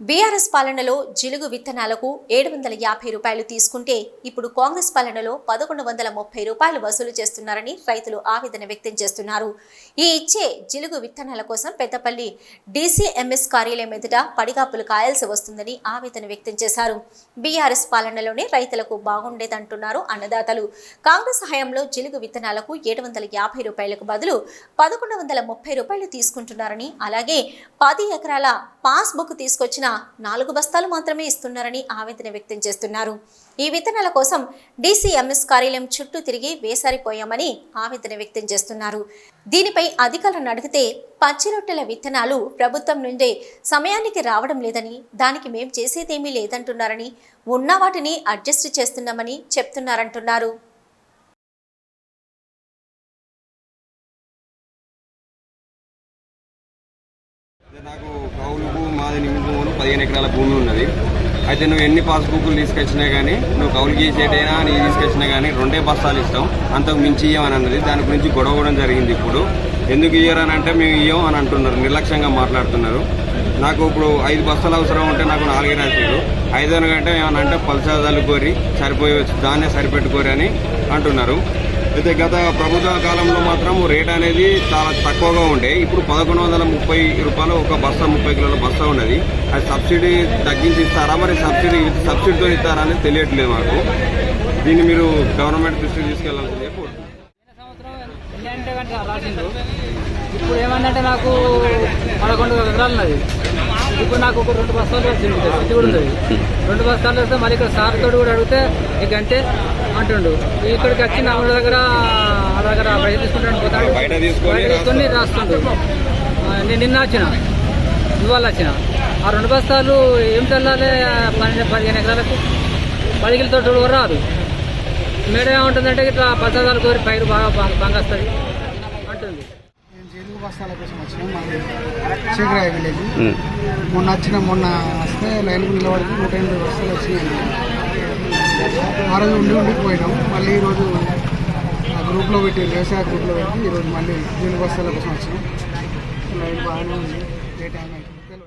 BRS పాలనలో జిలుగు విత్తనాలకు ఏడు వందల యాభై రూపాయలు తీసుకుంటే ఇప్పుడు కాంగ్రెస్ పాలనలో పదకొండు వందల ముప్పై రూపాయలు వసూలు చేస్తున్నారని రైతులు ఆవేదన వ్యక్తం చేస్తున్నారు. ఈ ఇచ్చే జిలుగు విత్తనాల కోసం పెద్దపల్లి డీసీఎంఎస్ కార్యాలయం ఎదుట పడిగాపులు కాయాల్సి వస్తుందని ఆవేదన వ్యక్తం చేశారు. బీఆర్ఎస్ పాలనలోనే రైతులకు బాగుండేదంటున్నారు అన్నదాతలు. కాంగ్రెస్ హయాంలో జిలుగు విత్తనాలకు ఏడు వందల యాభై రూపాయలకు బదులు పదకొండు వందల ముప్పై రూపాయలు తీసుకుంటున్నారని అలాగే పది ఎకరాల పాస్బుక్ తీసుకొచ్చిన నాలుగు బస్తాలు మాత్రమే ఇస్తున్నారని ఆవేదన వ్యక్తం చేస్తున్నారు. ఈ విత్తనాల కోసం డీసీఎంఎస్ కార్యాలయం చుట్టూ తిరిగి వేసారిపోయామని ఆవేదన వ్యక్తం చేస్తున్నారు. దీనిపై అధికారులను అడిగితే పచ్చి రొట్టెల విత్తనాలు ప్రభుత్వం నుండే సమయానికి రావడం లేదని దానికి మేం చేసేదేమీ లేదంటున్నారని ఉన్న వాటిని అడ్జస్ట్ చేస్తున్నామని చెప్తున్నారంటున్నారు. నాకు కౌలుకు మాది నిమిషం పదిహేను ఎకరాల భూమి ఉన్నది. అయితే నువ్వు ఎన్ని పాస్బుక్లు తీసుకొచ్చినా కానీ నువ్వు కౌలు ఇచ్చేటైనా నీ తీసుకొచ్చినా కానీ రెండే బస్తాలు ఇస్తాం. అంతకు మించి ఇయ్యమని అని అన్నది. దాని గురించి గొడవ కూడా జరిగింది ఇప్పుడు. ఎందుకు ఇయ్యరని అంటే మేము ఇయ్యం అని అంటున్నారు. నిర్లక్ష్యంగా మాట్లాడుతున్నారు. నాకు ఇప్పుడు ఐదు బస్తాలు అవసరం ఉంటే నాకు నాలుగే రాశారు ఐదు గంటే ఏమన్నా అంటే పలుసాదాలు కోరి సరిపోయి దాన్నే సరిపెట్టుకోరి అని అంటున్నారు. అయితే గత ప్రభుత్వ కాలంలో మాత్రం రేట్ అనేది చాలా తక్కువగా ఉండే. ఇప్పుడు పదకొండు వందల ముప్పై రూపాయలు ఒక బస్తా ముప్పై కిలోల బస్తా ఉన్నది. అది సబ్సిడీ తగ్గించి ఇస్తారా మరి సబ్సిడీ సబ్సిడీతో ఇస్తారా అనేది తెలియట్లేదు మాకు. దీన్ని మీరు గవర్నమెంట్ దృష్టికి తీసుకెళ్ళాల్సింది ఇప్పుడు ఏమందంటే నాకు పదకొండు ఎకరాలు ఉన్నది ఇప్పుడు నాకు ఒక రెండు బస్తాలు వచ్చింది ఇది కూడా ఉంది. రెండు బస్తాలు వస్తే మళ్ళీ ఇక్కడ సార్ తోడు కూడా అడిగితే నీకు అంతే అంటుండు. ఇక్కడికి వచ్చి నా ఊళ్ళ దగ్గర ఆ దగ్గర బయట తీసుకుంటాను పోతాడు బయట తీసుకొని రాస్తుండు. ఆ, నేను నిన్న వచ్చిన. ఇవాళ వచ్చిన. ఆ రెండు బస్తాలు ఏం చల్లాలి పన్నెండు పదిహేను ఎకరాలకు. పది కిలో తోడు కూడా రాదు. మేడం ఏమంటుందంటే ఇట్లా పచ్చదాలు కోరి పైరు బాగా బాగా వస్తుంది అంటుంది జైలుగు బస్తాల కోసం వచ్చినాం మాది శేఖరాయ విలేజ్. మొన్న వచ్చిన మొన్న వస్తే లైన్కు నిలబడితే నూట ఎనిమిది బస్తాలు వచ్చినాయి. ఆ రోజు ఉండి ఉండిపోయినాం మళ్ళీ ఈరోజు ఆ గ్రూప్లో పెట్టి వ్యవసాయ గ్రూప్లో పెట్టి ఈరోజు మళ్ళీ జైలు బస్తాల కోసం వచ్చినాం. లైన్ బాగానే ఉంది. ఏ టైం అయితే